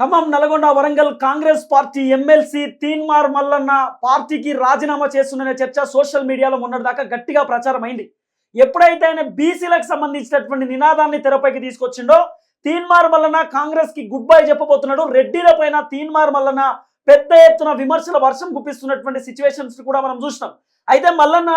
Khammam Nalgonda Warangal Congress party MLC Teenmar Mallanna పార్టీకి రాజీనామా చేస్తున్న చర్చ సోషల్ మీడియాలో మొన్నటిదాకా గట్టిగా ప్రచారం అయింది ఎప్పుడైతే ఆయన బీసీలకు సంబంధించినటువంటి నినాదాన్ని తెరపైకి తీసుకొచ్చిండో తీన్మార్ మల్లన్న కాంగ్రెస్కి గుడ్ బై చెప్పబోతున్నాడు. రెడ్డిల పైన తీన్మార్ మల్లన్న పెద్ద ఎత్తున విమర్శల వర్షం గుప్పిస్తున్నటువంటి సిచ్యువేషన్స్ కూడా మనం చూసినాం. అయితే మల్లన్న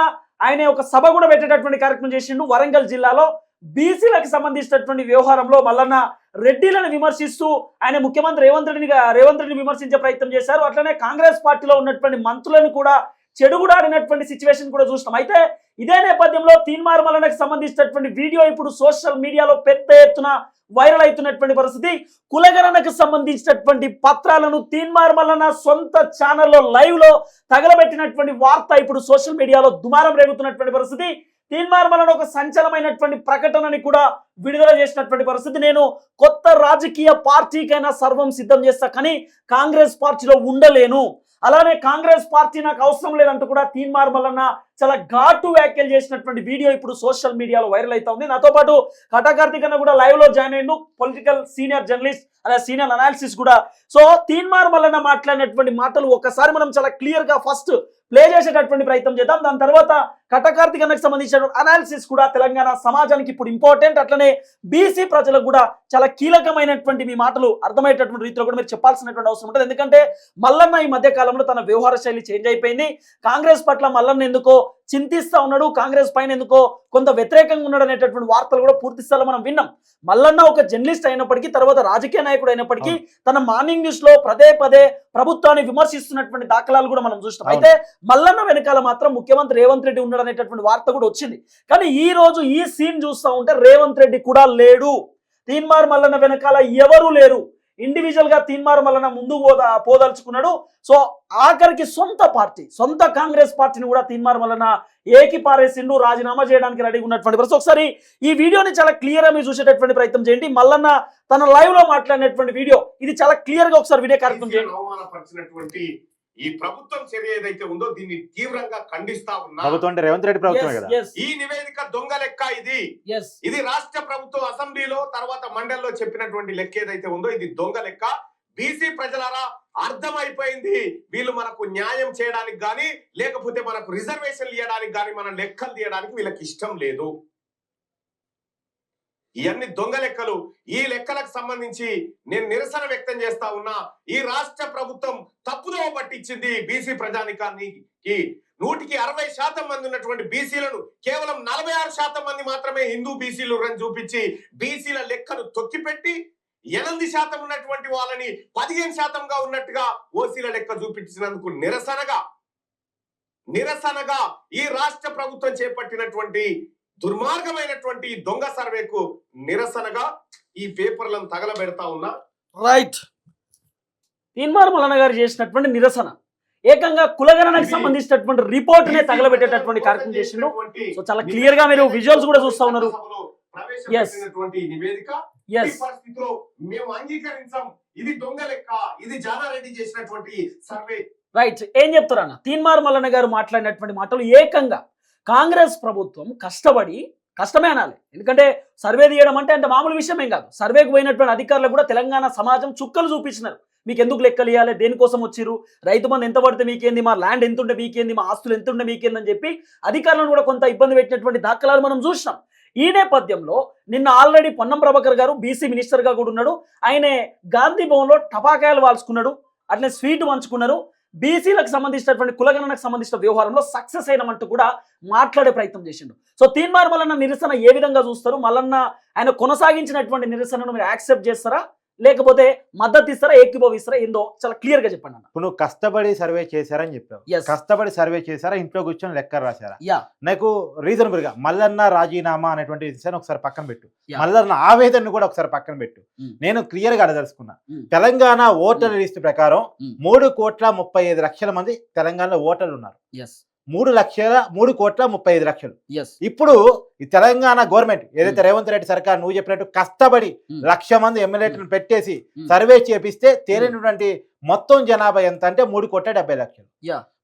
ఆయన ఒక సభ కూడా పెట్టేటటువంటి కార్యక్రమం చేసిండు. వరంగల్ జిల్లాలో బీసీలకు సంబంధించినటువంటి వ్యవహారంలో మల్లన్న రెడ్డిలను విమర్శిస్తూ ఆయన ముఖ్యమంత్రి రేవంత్ రెడ్డిని రేవంత్ రెడ్డిని విమర్శించే ప్రయత్నం చేశారు. అట్లనే కాంగ్రెస్ పార్టీలో ఉన్నటువంటి మంత్రులను కూడా చెడుగుడాడినటువంటి సిచ్యువేషన్ కూడా చూసినాం అయితే ఇదే నేపథ్యంలో తీన్మార్ మల్లనకు సంబంధించినటువంటి వీడియో ఇప్పుడు సోషల్ మీడియాలో పెద్ద ఎత్తున వైరల్ అవుతున్నటువంటి పరిస్థితి. కులగణనకు సంబంధించినటువంటి పత్రాలను తీన్మార్ మల్లన సొంత ఛానల్లో లైవ్లో తగలబెట్టినటువంటి వార్త ఇప్పుడు సోషల్ మీడియాలో దుమారం రేగుతున్నటువంటి పరిస్థితి. తీన్మార్ ఒక సంచలనమైనటువంటి ప్రకటనని కూడా విడుదల చేసినటువంటి పరిస్థితి. నేను కొత్త రాజకీయ పార్టీకైనా సర్వం సిద్ధం చేస్తా కానీ కాంగ్రెస్ పార్టీలో ఉండలేను. అలానే కాంగ్రెస్ పార్టీ నాకు అవసరం లేదంటూ కూడా తీన్మార్ మల్లన్న చాలా ఘాటు వ్యాఖ్యలు చేసినటువంటి వీడియో ఇప్పుడు సోషల్ మీడియాలో వైరల్ అవుతా ఉంది. నాతో పాటు కటాకార్తిక్ అన్న కూడా లైవ్లో జాయిన్ అయ్యిండు పొలిటికల్ సీనియర్ జర్నలిస్ట్ అలా సీనియర్ అనాలిసిస్ కూడా. సో తీన్మార్ మల్లన్న మాట్లాడినటువంటి మాటలు ఒకసారి మనం చాలా క్లియర్గా ఫస్ట్ ప్లే చేసేటటువంటి ప్రయత్నం చేద్దాం. దాని తర్వాత కటకార్తిక్ అన్నకు సంబంధించిన అనాలిసిస్ కూడా తెలంగాణ సమాజానికి ఇప్పుడు ఇంపార్టెంట్ అట్లనే బీసీ ప్రజలకు కూడా చాలా కీలకమైనటువంటి మీ మాటలు అర్థమయ్యేటటువంటి రీతిలో కూడా మీరు చెప్పాల్సినటువంటి అవసరం ఉంటుంది. ఎందుకంటే మల్లన్న ఈ మధ్య కాలంలో తన వ్యవహార శైలి చేంజ్ అయిపోయింది. కాంగ్రెస్ పట్ల మల్లన్న ఎందుకో చింతిస్తా ఉన్నాడు కాంగ్రెస్ పైన ఎందుకో కొంత వ్యతిరేకంగా ఉన్నాడు అనేటటువంటి వార్తలు కూడా పూర్తి స్థాయిలో మనం విన్నాం. మల్లన్న ఒక జర్నలిస్ట్ అయినప్పటికీ తర్వాత రాజకీయ నాయకుడు అయినప్పటికీ తన మార్నింగ్ న్యూస్లో పదే పదే ప్రభుత్వాన్ని విమర్శిస్తున్నటువంటి దాఖలాలు కూడా మనం చూస్తాం. అయితే మల్లన్న వెనకాల మాత్రం ముఖ్యమంత్రి రేవంత్ రెడ్డి ఉన్నాడు అనేటటువంటి వార్త కూడా వచ్చింది. కానీ ఈ రోజు ఈ సీన్ చూస్తా ఉంటే రేవంత్ రెడ్డి కూడా లేడు. తీన్మార్ మల్లన్న వెనకాల ఎవరు లేరు. ఇండివిజువల్గా తీన్మార్ మల్లన్న ముందు పోదా పోదలుచుకున్నాడు. సో ఆఖరికి సొంత పార్టీ సొంత కాంగ్రెస్ పార్టీని కూడా తీన్మార్ మల్లన్న ఏకి పారేసిండు రాజీనామా చేయడానికి రెడీగా ఉన్నటువంటి ప్రతి ఒకసారి ఈ వీడియోని చాలా క్లియర్గా మీరు చూసేటటువంటి ప్రయత్నం చేయండి. మల్లన్న తన లైవ్లో మాట్లాడినటువంటి వీడియో ఇది చాలా క్లియర్గా ఒకసారి వీడియో కార్యక్రమం చేయండి. ఈ ప్రభుత్వం చర్య ఏదైతే ఉందో దీన్ని తీవ్రంగా ఖండిస్తా ఉన్నా. ప్రభుత్వం అంటే రేవంత్ రెడ్డి ప్రభుత్వమే కదా? Yes, ఈ నివేదిక దొంగ లెక్క ఇది. ఇది రాష్ట్ర ప్రభుత్వం అసెంబ్లీలో తర్వాత మండలిలో చెప్పినటువంటి లెక్క ఏదైతే ఉందో ఇది దొంగ లెక్క. బీసీ ప్రజలారా అర్థమైపోయింది. వీళ్ళు మనకు న్యాయం చేయడానికి గాని లేకపోతే మనకు రిజర్వేషన్లు ఇవ్వడానికి గాని మన లెక్కలు తీయడానికి వీళ్ళకి ఇష్టం లేదు. ఇవన్నీ దొంగ లెక్కలు ఈ లెక్కలకు సంబంధించి నేను నిరసన వ్యక్తం చేస్తా ఉన్నా. ఈ రాష్ట్ర ప్రభుత్వం తప్పుదోవ పట్టించింది బీసీ ప్రజానికానికి నూటికి అరవై శాతం మంది ఉన్నటువంటి బీసీలను కేవలం నలభై ఆరు శాతం మంది మాత్రమే హిందూ బీసీలు రని చూపించి బీసీల లెక్కను తొక్కిపెట్టి ఎనిమిది శాతం ఉన్నటువంటి వాళ్ళని పదిహేను శాతంగా ఉన్నట్టుగా ఓసీల లెక్క చూపించినందుకు నిరసనగా నిరసనగా ఈ రాష్ట్ర ప్రభుత్వం చేపట్టినటువంటి దుర్మార్గమైనటువంటి దొంగ సర్వేకు నిరసనగా ఈ పేపర్లను తగలబెడతా ఉన్నా రైట్ తీన్మార్ గారు చేసినటువంటి నిరసన. ఏకంగా కులగణనకు సంబంధించినటువంటి రిపోర్ట్ నే తగలబెట్టేటటువంటి కార్యక్రమం చేసిండు. సో చాలా క్లియర్గా మీరు విజువల్స్ కూడా చూస్తా ఉన్నారు. నివేదిక ఈ పరిస్థితిలో మేము అంగీకరించాం. ఇది దొంగ లెక్క. ఇది జానారెడ్డి చేసినటువంటి సర్వే. రైట్ ఏం చెప్తారన్న? తీన్మార్ మల్లన్న గారు మాట్లాడినటువంటి మాటలు ఏకంగా కాంగ్రెస్ ప్రభుత్వం కష్టపడి కష్టమే అనాలి. ఎందుకంటే సర్వే తీయడం అంటే అంత మామూలు విషయం ఏం కాదు. సర్వేకి పోయినటువంటి అధికారులు కూడా తెలంగాణ సమాజం చుక్కలు చూపించినారు మీకు ఎందుకు లెక్కలు ఇవ్వాలి దేనికోసం వచ్చిర్రు? రైతు మంది ఎంత పడితే మీకేంది? మా ల్యాండ్ ఎంత ఉంటే మీకేంది? మా ఆస్తులు ఎంత ఉంటే మీకేంది? అని చెప్పి అధికారులను కూడా కొంత ఇబ్బంది పెట్టినటువంటి దాఖలాలు మనం చూసినాం. ఈ నేపథ్యంలో నిన్న ఆల్రెడీ పొన్నం ప్రభాకర్ గారు బీసీ మినిస్టర్గా కూడా ఉన్నాడు. ఆయనే గాంధీ భవన్లో టపాకాయలు వాల్చుకున్నాడు. అట్లనే స్వీట్ పంచుకున్నారు. బీసీలకు సంబంధించినటువంటి కులగణనకు సంబంధించిన వ్యవహారంలో సక్సెస్ అయినమంటూ కూడా మాట్లాడే ప్రయత్నం చేసిండు. సో తీన్మార్ మల్లన్న నిరసన ఏ విధంగా చూస్తారు? మల్లన్న ఆయన కొనసాగించినటువంటి నిరసనను మీరు యాక్సెప్ట్ చేస్తారా? లేకపోతే మద్దతు ఇస్తారా ఏకీభవిస్తారా ఏందో చాలా క్లియర్గా చెప్పండి అన్న ఇప్పుడు నువ్వు కష్టపడి సర్వే చేశారని చెప్పావు. కష్టపడి సర్వే చేశారా ఇంట్లో కూర్చొని లెక్క రాశారా యా నాకు రీజనబుల్గా మల్లన్న రాజీనామా అనేటువంటి విషయాన్ని ఒకసారి పక్కన పెట్టు. మల్లన్న ఆవేదనను కూడా ఒకసారి పక్కన పెట్టు Mm. నేను క్లియర్గా అడదలుచుకున్నా Mm. తెలంగాణ ఓటర్ లిస్ట్ ప్రకారం Mm. మూడు కోట్ల ముప్పై ఐదు లక్షల మంది తెలంగాణలో ఓటర్లు ఉన్నారు మూడు లక్షల మూడు కోట్ల ముప్పై ఐదు లక్షలు ఇప్పుడు ఈ తెలంగాణ గవర్నమెంట్ ఏదైతే రేవంత్ రెడ్డి సర్కార్ నువ్వు చెప్పినట్టు కష్టపడి Mm. లక్ష మంది ఎమ్మెల్యేలను పెట్టేసి Mm. సర్వే చేపిస్తే తేలినటువంటి మొత్తం జనాభా ఎంత అంటే మూడు కోట్ల డెబ్బై లక్షలు.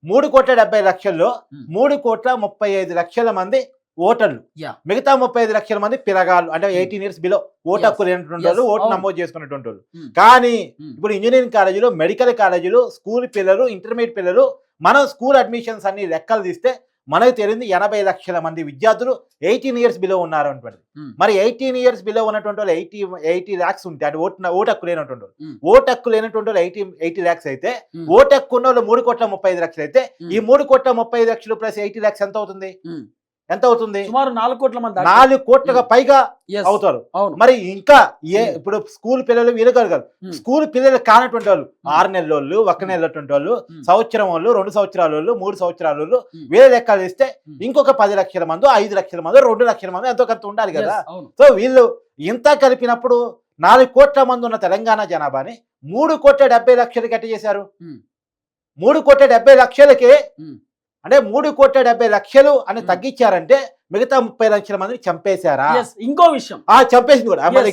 మూడు కోట్ల డెబ్బై లక్షల్లో. మూడు కోట్ల ముప్పై ఐదు లక్షల మంది ఓటర్లు. మిగతా ముప్పై ఐదు లక్షల మంది పిల్లగాళ్ళు అంటే ఎయిటీన్ ఇయర్స్ బిలో ఓటు. హక్కు లేనటువంటి వాళ్ళు. ఓటు అవును. నమోదు చేసుకున్నటువంటి వాళ్ళు Hmm. కానీ Hmm. ఇప్పుడు ఇంజనీరింగ్ కాలేజీలు మెడికల్ కాలేజీలు స్కూల్ పిల్లలు ఇంటర్మీడియట్ పిల్లలు మనం స్కూల్ అడ్మిషన్స్ అన్ని లెక్కలు తీస్తే మనకు తెలిసింది ఎనభై లక్షల మంది విద్యార్థులు ఎయిటీన్ ఇయర్స్ బిలో ఉన్నారు Hmm. మరి ఎయిటీన్ ఇయర్స్ బిలో ఉన్నటువంటి వాళ్ళు ఎయిటీ ఎయిటీ ల్యాక్స్ ఉంటే అంటే ఓటు ఓటు హక్కు లేనటువంటి వాళ్ళు. ఓటు హక్కు లేనటువంటి వాళ్ళు ఎయిటీ ఎయిటీ ల్యాక్స్ అయితే. ఓటు హక్కు ఉన్న వాళ్ళు మూడు కోట్ల ముప్పై ఐదు లక్షలు అయితే. ఈ మూడు కోట్ల ముప్పై ఐదు లక్షలు ప్లస్ ఎయిటీ ల్యాక్స్ ఎంత అవుతుంది. ఎంత అవుతుంది సుమారు నాలుగు కోట్ల మంది. నాలుగు కోట్లుగా పైగా Yes. అవుతారు మరి ఇంకా ఏ Hmm. ఇప్పుడు స్కూల్ పిల్లలు వీళ్ళు కాదు Hmm. స్కూల్ పిల్లలు కానటువంటి వాళ్ళు Hmm. ఆరు నెలల వాళ్ళు ఒక నెలటువంటి వాళ్ళు Hmm. సంవత్సరం వాళ్ళు రెండు సంవత్సరాల వాళ్ళు మూడు సంవత్సరాల వాళ్ళు Hmm. వీళ్ళ లెక్కలు ఇస్తే Hmm. ఇంకొక పది లక్షల మంది ఐదు లక్షల మంది రెండు లక్షల మంది ఎంతో కొంత ఉండాలి కదా సో వీళ్ళు ఇంత కలిపినప్పుడు నాలుగు కోట్ల మంది ఉన్న తెలంగాణ జనాభాని మూడు కోట్ల డెబ్బై లక్షలకి ఎట్ట చేశారు Hmm. మూడు కోట్ల డెబ్బై లక్షలకి Hmm. అంటే మూడు కోట్ల డెబ్బై లక్షలు అని. తగ్గించారంటే మిగతా ముప్పై లక్షల మందిని చంపేశారా? Yes, ఇంకో విషయం. ఆ చంపేసింది కూడా yeah,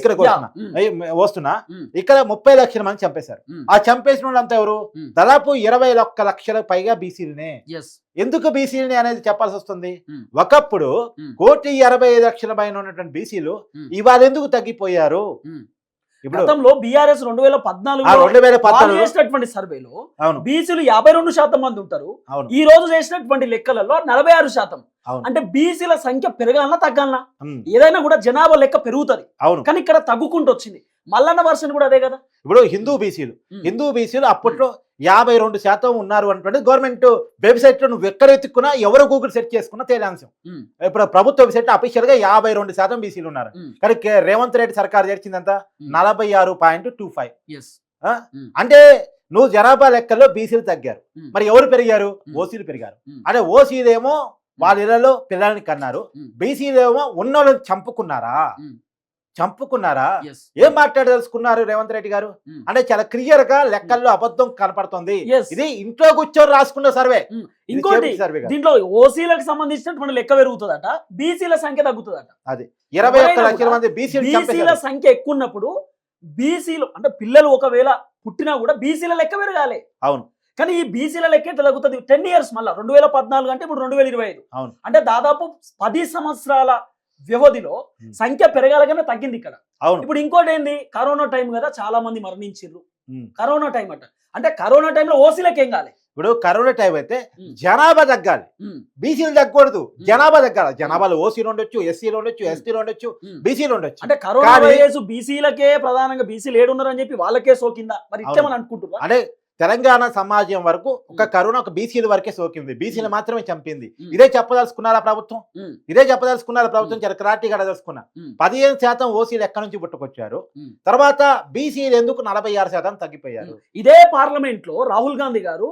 వస్తున్నా. ఇక్కడ ముప్పై లక్షల మంది చంపేశారు. ఆ చంపేసిన వాళ్ళు అంతా ఎవరు. దాదాపు ఇరవై ఒక్క లక్షల పైగా బీసీలనే. Yes, ఎందుకు బీసీలని అనేది చెప్పాల్సి వస్తుంది. ఒకప్పుడు. కోటి ఇరవై ఐదు లక్షల పైన ఉన్నటువంటి బీసీలు. ఇవాళ ఎందుకు తగ్గిపోయారు? గతంలో బీఆర్ఎస్ రెండు వేల పద్నాలుగు చేసినటువంటి సర్వేలో బీసీలు యాభై రెండు శాతం మంది ఉంటారు. ఈ రోజు చేసినటువంటి లెక్కలలో నలభై ఆరు శాతం. అంటే బీసీల సంఖ్య పెరగాలన్నా తగ్గాలన్నా ఏదైనా కూడా జనాభా లెక్క పెరుగుతది. కానీ ఇక్కడ తగ్గుకుంటూ వచ్చింది మల్లన్న వర్షన్ కూడా అదే కదా? ఇప్పుడు హిందూ బీసీలు. హిందూ బీసీలు అప్పట్లో యాభై రెండు శాతం ఉన్నారు అంటే గవర్నమెంట్ వెబ్సైట్లో నువ్వు ఎక్కడ ఎత్తుకున్నా ఎవరు గూగుల్ సెర్చ్ చేసుకున్నా తేలాంశం ఇప్పుడు ప్రభుత్వ వెబ్సైట్ అఫీషియల్గా యాభై రెండు శాతం బీసీలు ఉన్నారు. కానీ రేవంత్ రెడ్డి సర్కార్ చేర్చిందంత నలభై ఆరు పాయింట్ టూ ఫైవ్. Yes, అంటే నువ్వు జనాభా లెక్కల్లో బీసీలు తగ్గారు. మరి ఎవరు పెరిగారు. ఓసీలు పెరిగారు. అంటే ఓసీలేమో వాళ్ళ ఇళ్ళలో పిల్లల్ని కన్నారు. బీసీలేమో ఉన్నోళ్ళని చంపుకున్నారా? ఉమ్, చంపుకున్నారా? ఏం మాట్లాడదలుచుకున్నారు రేవంత్ రెడ్డి గారు? ఉమ్, అంటే చాలా క్లియర్గా లెక్కల్లో అబద్ధం కనపడుతుంది. ఇది ఇంట్లో కూర్చొని రాసుకున్న సర్వే. ఇది ఇంకోటి. దీంట్లో ఓసీలకు సంబంధించినటువంటి లెక్క పెరుగుతుందట బీసీల సంఖ్య తగ్గుతుందట. ఇరవై ఒక్క లక్షల మంది బీసీలు సంఖ్య ఎక్కువ ఉన్నప్పుడు బీసీలు అంటే పిల్లలు ఒకవేళ పుట్టినా కూడా బీసీల లెక్క పెరగాలి. అవును. కానీ ఈ బీసీల లెక్క ఎట్లా తగ్గుతుంది? టెన్ ఇయర్స్ మళ్ళీ రెండు వేల పద్నాలుగు అంటే ఇప్పుడు రెండు వేల ఇరవై ఐదు. అవును. అంటే దాదాపు పది సంవత్సరాల వ్యవధిలో. సంఖ్య పెరగాలగానే తగ్గింది ఇక్కడ. అవును. ఇప్పుడు ఇంకోటి ఏంది? కరోనా టైం కదా చాలా మంది మరణించారు. కరోనా టైం అట. అంటే కరోనా టైంలో ఓసీలకు ఏం కాలే? ఇప్పుడు కరోనా టైం అయితే. జనాభా తగ్గాలి. బీసీలు తగ్గకూడదు. జనాభా తగ్గాలి. జనాభాలో ఓసీలు ఉండొచ్చు ఎస్సీలు ఉండొచ్చు. ఎస్టీలు ఉండొచ్చు. బీసీలు ఉండొచ్చు. అంటే కరోనా వైరస్ బీసీలకే ప్రధానంగా బీసీలు ఏడున్నారు అని చెప్పి వాళ్ళకే సోకిందా? మరి ఇట్లేమని అనుకుంటున్నా అంటే తెలంగాణ సమాజం వరకు ఒక. కరోనా ఒక బీసీల వరకే సోకింది బీసీలు. మాత్రమే చంపింది. ఇదే చెప్పదలుచుకున్నారా ప్రభుత్వం ఇదే చెప్పదలుచుకున్నారా ప్రభుత్వం. చాలా క్లారిటీ కడదలుచుకున్నా పదిహేను శాతం ఓసీలు ఎక్కడి నుంచి పుట్టుకొచ్చారు. తర్వాత బీసీలు ఎందుకు నలభై ఆరు శాతం తగ్గిపోయారు ఇదే పార్లమెంట్లో రాహుల్ గాంధీ గారు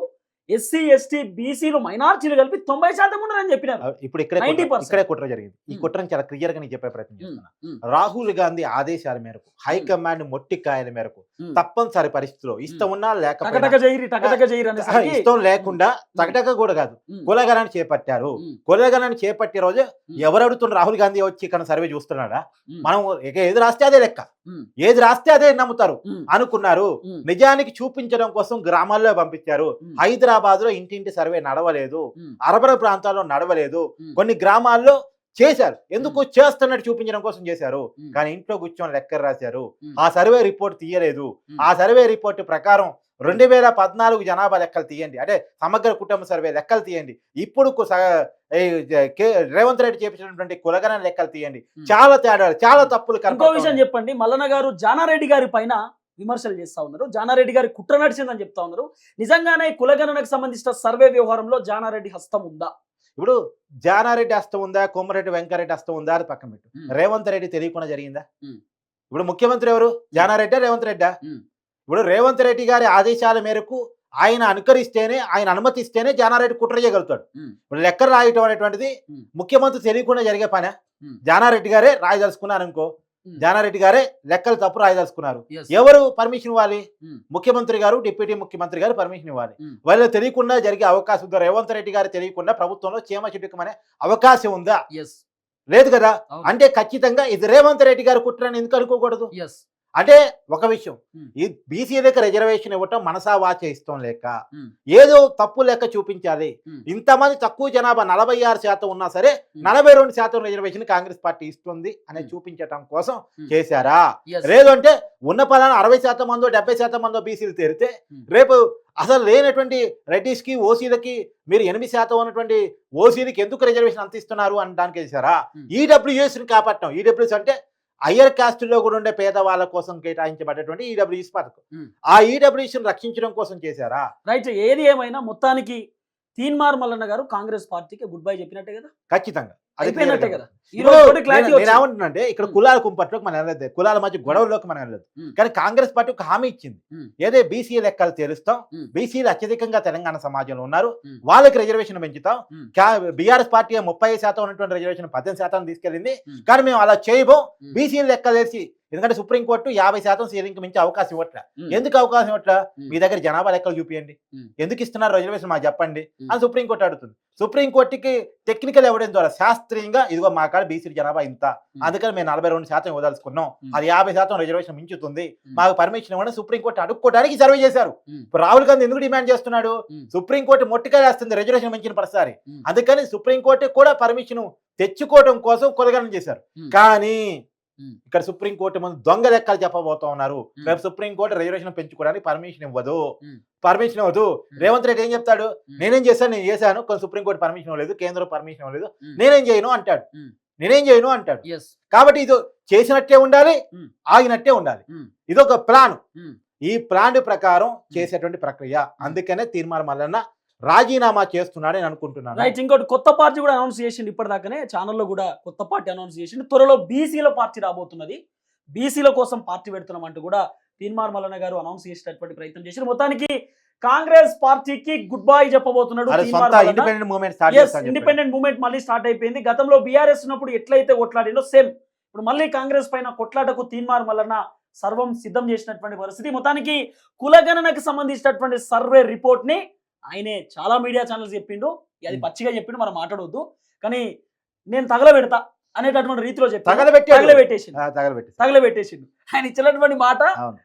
ఎస్సీ ఎస్టీ బీసీలు మైనార్టీలు కలిపి తొంభై శాతం ఉన్నారని చెప్పినారు. ఇప్పుడు ఇక్కడే 90% కుట్ర- ఇక్కడే కుట్ర జరిగింది. ఈ. కుట్రని చాలా క్లియర్గా నేను చెప్పే ప్రయత్నం ఉమ్, చేస్తున్నా. ఉమ్, రాహుల్ గాంధీ ఆదేశాల మేరకు హైకమాండ్ మొట్టికాయల మేరకు ఉమ్. తప్పనిసరి పరిస్థితిలో ఇష్టం ఉన్నా అనేసరికి ఇష్టం లేకుండా తగటక కూడా కాదు. కులగణాన్ని చేపట్టారు. కులగణాన్ని చేపట్టే రోజు. ఎవరు అడుగుతున్నారు రాహుల్ గాంధీ వచ్చి ఇక్కడ సర్వే చూస్తున్నాడా? మనం ఏది రాస్తే అదే లెక్క. ఏది రాస్తే అదే నమ్ముతారు. అనుకున్నారు. నిజానికి చూపించడం కోసం గ్రామాల్లో పంపించారు. హైదరాబాద్లో ఇంటింటి సర్వే నడవలేదు. ఉమ్, అరబన ప్రాంతాల్లో నడవలేదు. కొన్ని గ్రామాల్లో చేశారు. ఎందుకు చేస్తున్నట్టు చూపించడం కోసం చేశారు? కానీ ఇంట్లో కూర్చొని లెక్కలు రాశారు. ఆ సర్వే రిపోర్ట్ తీయలేదు. ఆ సర్వే రిపోర్ట్ ప్రకారం రెండు వేల పద్నాలుగు జనాభా లెక్కలు తీయండి. అంటే సమగ్ర కుటుంబ సర్వే లెక్కలు తీయండి. ఇప్పుడు రేవంత్ రెడ్డి చేపించినటువంటి కులగణ లెక్కలు తీయండి. చాలా తేడాలు చాలా తప్పులు ఇంకో విషయం. చెప్పండి. మల్లన్న గారు జానారెడ్డి గారి పైన విమర్శలు చేస్తా ఉన్నారు. జానారెడ్డి గారి కుట్ర నడిచిందని చెప్తా ఉన్నారు. నిజంగానే కులగణనకు సంబంధించిన సర్వే వ్యవహారంలో జానారెడ్డి హస్తం ఉందా? ఇప్పుడు జానారెడ్డి హస్తం ఉందా కోమరెడ్డి వెంకరెడ్డి హస్తం ఉందా అది పక్కన పెట్టు. రేవంత్ రెడ్డి తెలియకుండా జరిగిందా. ఇప్పుడు ముఖ్యమంత్రి ఎవరు జానారెడ్డి రేవంత్ రెడ్డా. ఇప్పుడు రేవంత్ రెడ్డి గారి ఆదేశాల మేరకు ఆయన అనుకరిస్తేనే ఆయన అనుమతిస్తేనే జానారెడ్డి కుట్ర చేయగలుగుతాడు. ఇప్పుడు లెక్కలు రాయటం అనేటువంటిది. ముఖ్యమంత్రి తెలియకుండా జరిగే పనే. జానారెడ్డి గారే రాయదలుచుకున్నారు అనుకో. జానారెడ్డి గారే లెక్కలు తప్పు రాయదలుచుకున్నారు. ఎవరు పర్మిషన్ ఇవ్వాలి. ముఖ్యమంత్రి గారు డిప్యూటీ ముఖ్యమంత్రి గారు పర్మిషన్ ఇవ్వాలి. వాళ్ళు తెలియకుండా జరిగే అవకాశం ఉందా? రేవంత్ రెడ్డి గారు తెలియకుండా ప్రభుత్వంలో చీమ చిటుకమనే అవకాశం ఉందా? లేదు కదా. అంటే ఖచ్చితంగా ఇది రేవంత్ రెడ్డి గారు కుట్రని ఎందుకు అనుకోకూడదు? అంటే ఒక విషయం. ఈ బీసీలకు రిజర్వేషన్ ఇవ్వటం మనసా వాచ ఇష్టం లేక. ఏదో తప్పు లెక్క చూపించాలి. ఇంతమంది తక్కువ జనాభా నలభై ఆరు శాతం ఉన్నా సరే. నలభై రెండు శాతం రిజర్వేషన్ కాంగ్రెస్ పార్టీ ఇస్తుంది అని ఉమ్. చూపించటం కోసం. చేశారా Yes. లేదు అంటే ఉన్న పలానా అరవై శాతం మందో డెబ్బై శాతం మందో బీసీలు తెరితే. రేపు అసలు లేనటువంటి రెడ్డిస్కి ఓసీలకి మీరు ఎనిమిది శాతం ఉన్నటువంటి ఓసీలకి ఎందుకు రిజర్వేషన్ అంత ఇస్తున్నారు అని దానికి వేసారా ఉమ్. ఈడబ్ల్యూఎస్ని కాపాడటం ఈడబ్ల్యూఎస్ అంటే హయ్యర్ కాస్ట్లో కూడా ఉండే పేదవాళ్ళ కోసం కేటాయించబడేటువంటి ఈడబ్ల్యూఎస్ పథకం. ఆ ఈడబ్ల్యూఎస్ని రక్షించడం కోసం చేశారా? రైట్. ఏది ఏమైనా మొత్తానికి తీన్మార్ మల్లన్న గారు కాంగ్రెస్ పార్టీకి గుడ్ బై చెప్పినట్టే కదా ఖచ్చితంగా అయిపోయినట్టే. కదా ఏమంటున్నానంటే ఇక్కడ. కులాల కుంపట్లోకి మనం వెళ్ళలేదు కులాల మధ్య గొడవల్లోకి మనం వెళ్ళలేదు. కానీ కాంగ్రెస్ పార్టీ ఒక హామీ ఇచ్చింది. ఏదే బీసీ లెక్కలు తెలుస్తాం. బీసీలు అత్యధికంగా తెలంగాణ సమాజంలో ఉన్నారు. వాళ్ళకి రిజర్వేషన్ పెంచుతాం. బీఆర్ఎస్ పార్టీ ముప్పై శాతం ఉన్నటువంటి రిజర్వేషన్ పద్దెనిమిది శాతం తీసుకెళ్ళింది. కానీ మేము అలా చేయబోం ఉమ్. బీసీలు లెక్క తెలిసి ఎందుకంటే సుప్రీంకోర్టు యాభై శాతం సీలింగ్ మించి అవకాశం ఇవ్వట్లే. ఎందుకు అవకాశం ఇవ్వట్లే. మీ దగ్గర జనాభా లెక్కలు చూపియండి. ఎందుకు ఇస్తున్నారు రిజర్వేషన్ మాకు చెప్పండి. అని సుప్రీంకోర్టు అడుగుతుంది సుప్రీంకోర్టుకి టెక్నికల్ ఎవిడెన్స్ ద్వారా శాస్త్రీయంగా ఇదిగో మా కాడ బీసీ జనాభా ఇంత. అందుకని మేము నలభై రెండు శాతం ఇవ్వదలుచుకున్నాం. అది యాభై శాతం రిజర్వేషన్ మించుతుంది. మాకు పర్మిషన్ ఇవ్వండి సుప్రీంకోర్టు అడుక్కోవడానికి సర్వే చేశారు రాహుల్ గాంధీ ఎందుకు డిమాండ్ చేస్తున్నాడు. సుప్రీంకోర్టు మొట్టికాయలేస్తుంది రిజర్వేషన్ మించిన ప్రతిసారి. అందుకని సుప్రీంకోర్టు కూడా పర్మిషన్ తెచ్చుకోవడం కోసం కొలగనం చేశారు. కానీ. ఇక్కడ సుప్రీంకోర్టు ముందు దొంగ లెక్కలు చెప్పబోతా ఉన్నారు. రేపు సుప్రీంకోర్టు రిజర్వేషన్ పెంచుకోవడానికి పర్మిషన్ ఇవ్వదు. పర్మిషన్ ఇవ్వదు. రేవంత్ రెడ్డి ఏం చెప్తాడు. నేనేం చేశాను నేను చేశాను కొన్ని సుప్రీంకోర్టు పర్మిషన్ ఇవ్వలేదు కేంద్రం పర్మిషన్ ఇవ్వలేదు. నేనేం చేయను అంటాడు. నేనేం చేయను అంటాడు. కాబట్టి ఇది చేసినట్టే ఉండాలి. ఆగినట్టే ఉండాలి ఉమ్. ఇదొక ప్లాన్. ఈ ప్లాన్ ప్రకారం చేసేటువంటి ప్రక్రియ అందుకనే తీర్మానం మల్లన్న రాజీనామా చేస్తున్నాడని అనుకుంటున్నాను. రైట్ ఇంకోటి కొత్త పార్టీ కూడా అనౌన్స్ చేసిండు ఇప్పటిదాకానే ఛానల్లో కూడా కొత్త పార్టీ అనౌన్స్ చేసిండు. త్వరలో బీసీల పార్టీ రాబోతున్నది. బీసీల కోసం పార్టీ పెడుతున్నాం అంటూ కూడా తీన్మార్ మల్లన్న గారు అనౌన్స్ చేసేటటువంటి ప్రయత్నం చేశారు మొత్తానికి కాంగ్రెస్ పార్టీకి గుడ్ బై చెప్పబోతున్నాడు. ఇండిపెండెంట్ మూవ్మెంట్ మళ్ళీ స్టార్ట్ అయిపోయింది. గతంలో బీఆర్ఎస్ ఉన్నప్పుడు ఎట్లయితే కొట్లాడిండో సేమ్ ఇప్పుడు మళ్ళీ కాంగ్రెస్ పైన కొట్లాటకు తీన్మార్ మల్లన్న సర్వం సిద్ధం చేసినటువంటి పరిస్థితి. మొత్తానికి కులగణనకు సంబంధించినటువంటి సర్వే రిపోర్ట్ని ఆయనే చాలా మీడియా ఛానల్స్ చెప్పిండు అది. పచ్చిగా చెప్పిండు మనం మాట్లాడవద్దు కానీ నేను తగలబెడతా అనేటటువంటి రీతిలో చెప్పి. తగలబెట్టేసిండు తగలబెట్టి తగలబెట్టేసిండు ఆయన ఇచ్చినటువంటి మాట.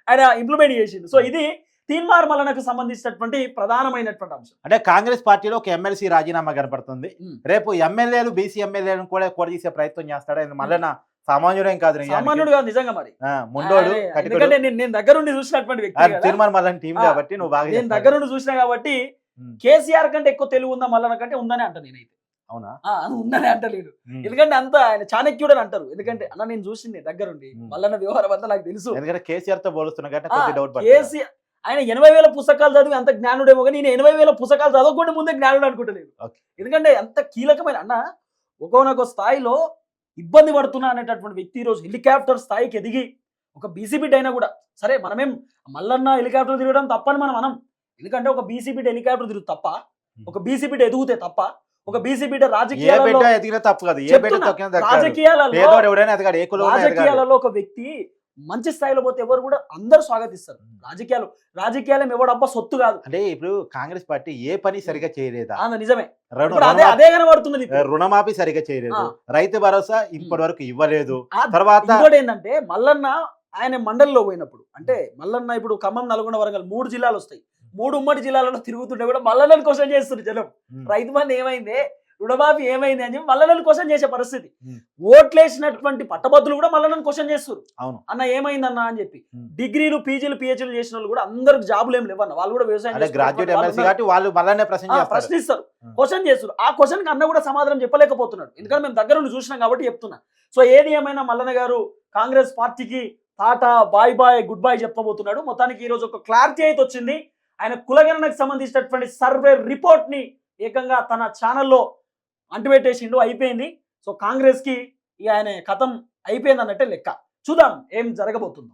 ఆయన ఇంప్లిమెంట్ చేసిండు సో ఇది తీన్మార్ మల్లనకు సంబంధించినటువంటి ప్రధానమైనటువంటి అంశం అంటే కాంగ్రెస్ పార్టీలో ఒక ఎమ్మెల్సీ రాజీనామా కనపడుతుంది. రేపు ఎమ్మెల్యేలు బీసీ ఎమ్మెల్యేలను కూడా కొడదీసే ప్రయత్నం చేస్తాడు ఆయన మల్లన్న సామాన్యుడేం కాదు. సామాన్యుడు కాదు నిజంగా మరి ముండోడు. ఎందుకంటే నేను నేను దగ్గరుండి చూసినటువంటి వ్యక్తి. తీర్మానం టీం కాబట్టి నువ్వు బాగా నేను. దగ్గరుండి చూసినా కాబట్టి. కేసీఆర్ కంటే ఎక్కువ తెలివి ఉందా మల్లన్న కంటే ఉందని అంట నేనైతే. అవునా? ఉందని అంటలేడు. ఎందుకంటే అంత ఆయన చాణక్యుడు అని అంటారు. ఎందుకంటే అన్న నేను చూసింది దగ్గరుండి. మల్లన్న వ్యవహారం అంతా నాకు తెలుసు. ఎందుకంటే కేసీఆర్తో పోలుస్తున్నా కేసీఆర్ ఆయన ఎనభై వేల పుస్తకాలు చదివి అంత జ్ఞానుడేమో కానీ నేను ఎనభై వేల పుస్తకాలు చదవకుండా ముందే జ్ఞానుడు అనుకుంటలేదు. ఎందుకంటే అంత కీలకమైన అన్న ఒకనొక స్థాయిలో ఇబ్బంది పడుతున్నా అనేటటువంటి వ్యక్తి ఈరోజు హెలికాప్టర్ స్థాయికి ఎదిగి ఒక బీసీ బిడ్ అయినా కూడా సరే మనమేం మల్లన్న హెలికాప్టర్ తిరగడం తప్పని మనం మనం ఎందుకంటే ఒక బీసీ బిడ్ హెలికాప్టర్ తిరుగు తప్ప ఒక బీసీ బిడ్ ఎదుగుతే తప్ప ఒక బీసీ బిడ్డ రాజకీయాలలో బిడ్డ రాజకీయాలలో రాజకీయాలలో ఒక వ్యక్తి మంచి స్థాయిలో పోతే ఎవరు కూడా అందరూ స్వాగతిస్తారు. రాజకీయాలు రాజకీయాలు ఎవడబ్బా సొత్తు కాదు. అంటే ఇప్పుడు కాంగ్రెస్ పార్టీ ఏ పని సరిగా చేయలేదా? నిజమే. అదే కనబడుతున్నది. రుణమాఫీ సరిగా చేయలేదు. రైతు భరోసా ఇప్పటి వరకు ఇవ్వలేదు. తర్వాత ఏంటంటే మల్లన్న ఆయన మండలిలో పోయినప్పుడు అంటే మల్లన్న ఇప్పుడు ఖమ్మం నల్గొండ వరంగల్ మూడు జిల్లాలు వస్తాయి. మూడు ఉమ్మడి జిల్లాలలో తిరుగుతుంటే కూడా మల్లన్నని క్వశ్చన్ చేస్తారు జనం. రైతు బంధు ఏమైంది? రుణమాఫీ ఏమైంది అని చెప్పి క్వశ్చన్ చేసే పరిస్థితి. ఓట్లేసినటువంటి పట్టభద్రులు కూడా మల్లన్నని క్వశ్చన్ చేస్తారు అవును. అన్న ఏమైందన్న అని చెప్పి. డిగ్రీలు పీజీలు పిహెచ్లు చేసిన వాళ్ళు కూడా అందరికి జాబులు ఏం లేవన్న. వాళ్ళు కూడా వ్యవసాయం మళ్ళీ ప్రశ్నిస్తారు. క్వశ్చన్ చేస్తారు ఆ క్వశ్చన్కి అన్న కూడా సమాధానం చెప్పలేకపోతున్నాడు. ఎందుకంటే మేము దగ్గర నుండి చూసినాం కాబట్టి చెప్తున్నా. సో ఏది ఏమైనా మల్లన్న గారు కాంగ్రెస్ పార్టీకి tata bye bye good bye చెప్పబోతున్నాడు. మొత్తానికి ఈ రోజు ఒక క్లారిటీ అయితే వచ్చింది. ఆయన కులగణనకు సంబంధించినటువంటి సర్వే రిపోర్ట్ని ఏకంగా తన ఛానల్లో అంటుపెట్టేసిండు అయిపోయింది. సో కాంగ్రెస్కి ఇక ఆయన కథం అయిపోయింది అన్నట్టే లెక్క. చూద్దాం ఏం జరగబోతుందో.